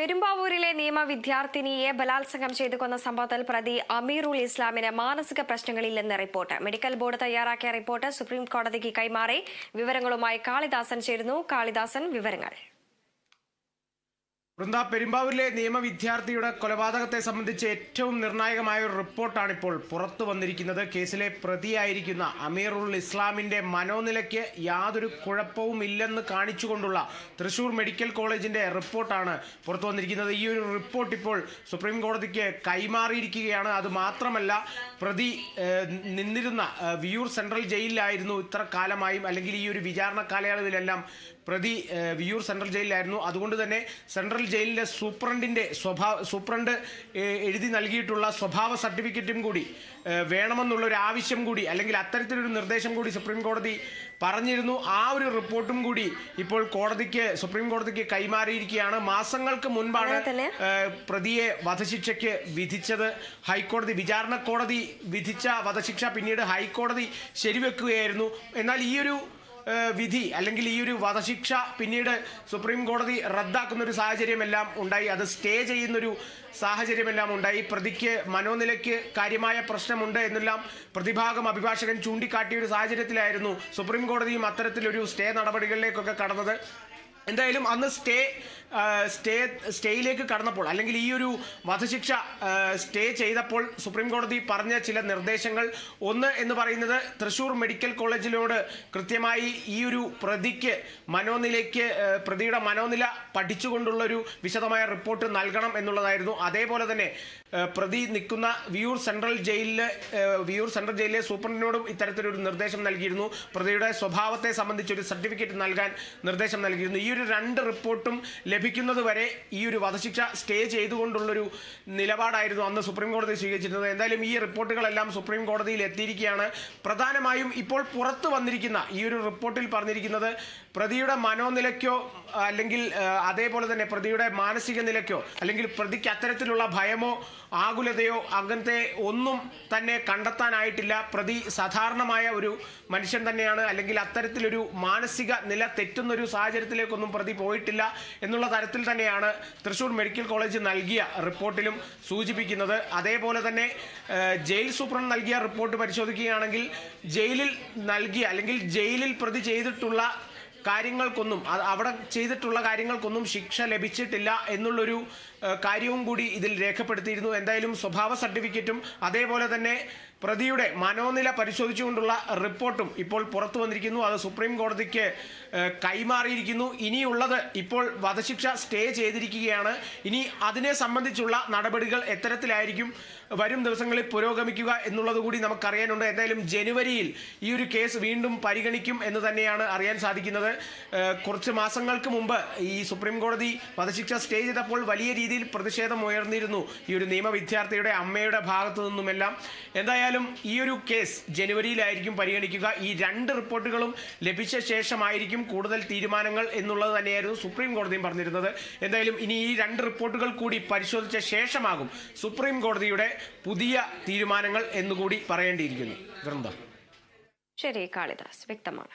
പെരുമ്പാവൂരിലെ നിയമ വിദ്യാർത്ഥിനിയെ ബലാത്സംഗം ചെയ്തു കൊന്ന സംഭവത്തിൽ പ്രതി അമീറുൽ ഇസ്ലാമിന് മാനസിക പ്രശ്നങ്ങളില്ലെന്ന് റിപ്പോർട്ട്. മെഡിക്കൽ ബോർഡ് തയ്യാറാക്കിയ റിപ്പോർട്ട് സുപ്രീം കോടതിക്ക് കൈമാറി. വിവരങ്ങളുമായി കാളിദാസൻ ചേരുന്നു. കാളിദാസൻ വിവരങ്ങൾ. വൃന്ദ പെരുമ്പാവൂരിലെ നിയമ വിദ്യാർത്ഥിയുടെ കൊലപാതകത്തെ സംബന്ധിച്ച് ഏറ്റവും നിർണായകമായ ഒരു റിപ്പോർട്ടാണ് ഇപ്പോൾ പുറത്തു വന്നിരിക്കുന്നത്. കേസിലെ പ്രതിയായിരിക്കുന്ന അമീറുൽ ഇസ്ലാമിന്റെ മനോനിലയ്ക്ക് യാതൊരു കുഴപ്പവും ഇല്ലെന്ന് കാണിച്ചുകൊണ്ടുള്ള തൃശൂർ മെഡിക്കൽ കോളേജിന്റെ റിപ്പോർട്ടാണ് പുറത്തു വന്നിരിക്കുന്നത്. ഈ ഒരു റിപ്പോർട്ട് ഇപ്പോൾ സുപ്രീം കോടതിക്ക് കൈമാറിയിരിക്കുകയാണ്. അത് മാത്രമല്ല പ്രതി നിന്നിരുന്ന വിയൂർ സെൻട്രൽ ജയിലിലായിരുന്നു ഇത്ര കാലമായും അല്ലെങ്കിൽ ഈ ഒരു വിചാരണ കാലയളവിലെല്ലാം പ്രതി വിയൂർ സെൻട്രൽ ജയിലിലായിരുന്നു. അതുകൊണ്ട് തന്നെ സെൻട്രൽ ജയിലിലെ സൂപ്രണ്ടിന്റെ സ്വഭാവ സൂപ്രണ്ട് എഴുതി നൽകിയിട്ടുള്ള സ്വഭാവ സർട്ടിഫിക്കറ്റും കൂടി വേണമെന്നുള്ളൊരു വേണമെന്നുള്ള ഒരു ആവശ്യം കൂടി അല്ലെങ്കിൽ അത്തരത്തിലൊരു നിർദ്ദേശം കൂടി സുപ്രീം കോടതി പറഞ്ഞിരുന്നു. ആ ഒരു റിപ്പോർട്ടും കൂടി ഇപ്പോൾ കോടതിക്ക് സുപ്രീം കോടതിക്ക് കൈമാറിയിരിക്കുകയാണ്. മാസങ്ങൾക്ക് മുൻപാണ് പ്രതിയെ വധശിക്ഷയ്ക്ക് വിധിച്ചത്. ഹൈക്കോടതി വിചാരണ കോടതി വിധിച്ച വധശിക്ഷ പിന്നീട് ഹൈക്കോടതി ശരിവെക്കുകയായിരുന്നു. എന്നാൽ ഈ ഒരു വിധി അല്ലെങ്കിൽ ഈ ഒരു വധശിക്ഷ പിന്നീട് സുപ്രീം കോടതി റദ്ദാക്കുന്ന ഒരു സാഹചര്യമെല്ലാം ഉണ്ടായി. അത് സ്റ്റേ ചെയ്യുന്നൊരു സാഹചര്യമെല്ലാം ഉണ്ടായി. പ്രതിക്ക് മനോനിലയ്ക്ക് കാര്യമായ പ്രശ്നമുണ്ട് എന്നെല്ലാം പ്രതിഭാഗം അഭിഭാഷകൻ ചൂണ്ടിക്കാട്ടിയ ഒരു സാഹചര്യത്തിലായിരുന്നു സുപ്രീം കോടതിയും അത്തരത്തിലൊരു സ്റ്റേ നടപടികളിലേക്കൊക്കെ കടന്നത്. എന്തായാലും അന്ന് സ്റ്റേ സ്റ്റേ സ്റ്റേയിലേക്ക് കടന്നപ്പോൾ അല്ലെങ്കിൽ ഈ ഒരു വധശിക്ഷ സ്റ്റേ ചെയ്തപ്പോൾ സുപ്രീം കോടതി പറഞ്ഞ ചില നിർദ്ദേശങ്ങൾ. ഒന്ന് എന്ന് പറയുന്നത് തൃശൂർ മെഡിക്കൽ കോളേജിലോട് കൃത്യമായി ഈ ഒരു പ്രതിക്ക് മനോനിലയ്ക്ക് പ്രതിയുടെ മനോനില പഠിച്ചുകൊണ്ടുള്ള ഒരു വിശദമായ റിപ്പോർട്ട് നൽകണം എന്നുള്ളതായിരുന്നു. അതേപോലെ തന്നെ പ്രതി നിൽക്കുന്ന വിയൂർ സെൻട്രൽ ജയിലിലെ വിയൂർ സെൻട്രൽ ജയിലിലെ സൂപ്രണ്ടിനോടും ഇത്തരത്തിലൊരു നിർദ്ദേശം നൽകിയിരുന്നു. പ്രതിയുടെ സ്വഭാവത്തെ സംബന്ധിച്ചൊരു സർട്ടിഫിക്കറ്റ് നൽകാൻ നിർദ്ദേശം നൽകിയിരുന്നു. ഈ ഒരു രണ്ട് റിപ്പോർട്ടും ലഭിക്കുന്നത് വരെ ഈ ഒരു വധശിക്ഷ സ്റ്റേ ചെയ്തുകൊണ്ടുള്ളൊരു നിലപാടായിരുന്നു അന്ന് സുപ്രീം കോടതി സ്വീകരിച്ചിരുന്നത്. എന്തായാലും ഈ റിപ്പോർട്ടുകളെല്ലാം സുപ്രീം കോടതിയിൽ എത്തിയിരിക്കുകയാണ്. പ്രധാനമായും ഇപ്പോൾ പുറത്തു വന്നിരിക്കുന്ന ഈ ഒരു റിപ്പോർട്ടിൽ പറഞ്ഞിരിക്കുന്നത് പ്രതിയുടെ മനോനിലയ്ക്കോ അല്ലെങ്കിൽ അതേപോലെ തന്നെ പ്രതിയുടെ മാനസിക നിലയ്ക്കോ അല്ലെങ്കിൽ പ്രതിക്ക് അത്തരത്തിലുള്ള ഭയമോ ആകുലതയോ അങ്ങനത്തെ ഒന്നും തന്നെ കണ്ടെത്താനായിട്ടില്ല. പ്രതി സാധാരണമായ ഒരു മനുഷ്യൻ തന്നെയാണ്. അല്ലെങ്കിൽ അത്തരത്തിലൊരു മാനസിക നില തെറ്റുന്ന ഒരു സാഹചര്യത്തിലേക്കൊന്നും പ്രതി പോയിട്ടില്ല എന്നുള്ള തരത്തിൽ തന്നെയാണ് തൃശൂർ മെഡിക്കൽ കോളേജ് നൽകിയ റിപ്പോർട്ടിലും സൂചിപ്പിക്കുന്നത്. അതേപോലെ തന്നെ ജയിൽ സൂപ്രണ്ട് നൽകിയ റിപ്പോർട്ട് പരിശോധിക്കുകയാണെങ്കിൽ ജയിലിൽ നൽകിയ അല്ലെങ്കിൽ ജയിലിൽ പ്രതി ചെയ്തിട്ടുള്ള കാര്യങ്ങൾക്കൊന്നും അവിടെ ചെയ്തിട്ടുള്ള കാര്യങ്ങൾക്കൊന്നും ശിക്ഷ ലഭിച്ചിട്ടില്ല എന്നുള്ളൊരു കാര്യവും കൂടി ഇതിൽ രേഖപ്പെടുത്തിയിരുന്നു. എന്തായാലും സ്വഭാവ സർട്ടിഫിക്കറ്റും അതേപോലെ തന്നെ പ്രതിയുടെ മനോനില പരിശോധിച്ചുകൊണ്ടുള്ള റിപ്പോർട്ടും ഇപ്പോൾ പുറത്തു വന്നിരിക്കുന്നു. അത് സുപ്രീം കോടതിക്ക് കൈമാറിയിരിക്കുന്നു. ഇനിയുള്ളത് ഇപ്പോൾ വധശിക്ഷ സ്റ്റേ ചെയ്തിരിക്കുകയാണ്. ഇനി അതിനെ സംബന്ധിച്ചുള്ള നടപടികൾ എത്തരത്തിലായിരിക്കും. വരും ദിവസങ്ങളിൽ പുരോഗമിക്കുക എന്നുള്ളത് കൂടി നമുക്കറിയാനുണ്ട്. എന്തായാലും ജനുവരിയിൽ ഈ ഒരു കേസ് വീണ്ടും പരിഗണിക്കും എന്ന് തന്നെയാണ് അറിയാൻ സാധിക്കുന്നത്. കുറച്ച് മാസങ്ങൾക്ക് മുമ്പ് ഈ സുപ്രീം കോടതി വധശിക്ഷ സ്റ്റേ ചെയ്തപ്പോൾ വലിയ രീതിയിൽ പ്രതിഷേധം ഉയർന്നിരുന്നു. ഈ ഒരു നിയമ വിദ്യാർത്ഥിയുടെ അമ്മയുടെ ഭാഗത്തു നിന്നുമെല്ലാം. എന്തായാലും ഈ ഒരു കേസ് ജനുവരിയിലായിരിക്കും പരിഗണിക്കുക. ഈ രണ്ട് റിപ്പോർട്ടുകളും ലഭിച്ച ശേഷമായിരിക്കും കൂടുതൽ തീരുമാനങ്ങൾ എന്നുള്ളത് തന്നെയായിരുന്നു സുപ്രീം കോടതിയും പറഞ്ഞിരുന്നത്. എന്തായാലും ഇനി ഈ രണ്ട് റിപ്പോർട്ടുകൾ കൂടി പരിശോധിച്ച ശേഷമാകും സുപ്രീം കോടതിയുടെ പുതിയ തീരുമാനങ്ങൾ എന്നുകൂടി പറയേണ്ടിയിരിക്കുന്നു. ശരി കാളിദാസ്. വ്യക്തമാണ്.